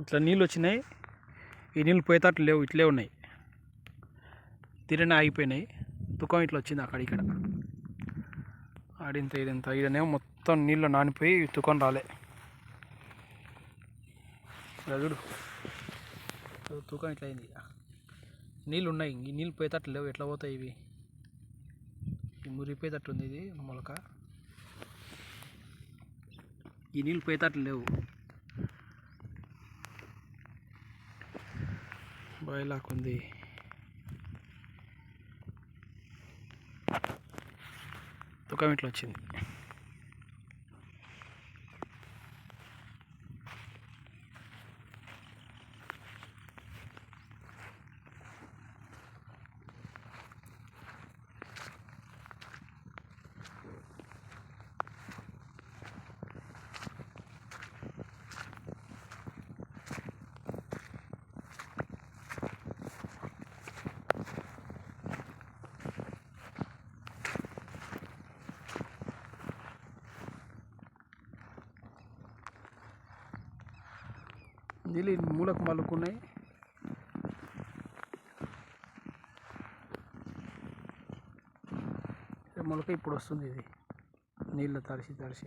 ఇట్లా నీళ్ళు వచ్చినాయి. ఈ నీళ్ళు పోయేతాట లేవు ఇట్లే ఉన్నాయి. తిరనే ఆగిపోయినాయి. తుకం ఇట్లా వచ్చింది అక్కడ ఇక్కడ. ఆడింత ఇదంతా ఈడనేమో మొత్తం నీళ్ళు నానిపోయి తుకం రాలే. చూడు. తుకం ఇట్లా అయింది నీళ్ళు ఉన్నాయి ఈ నీళ్ళు పోయేటట్లు లేవు. ఎట్లా పోతాయి ఇవి? ఈ ఉంది ఇది మొలక. ఈ నీళ్ళు పోయేటట్లు లేవు. బయలాకుంది తుకం ఇట్లా వచ్చింది నీళ్ళు మూలకు మలుకున్నాయి మొలక ఇప్పుడు వస్తుంది ఇది. నీళ్ళు తడిసి తడిసి.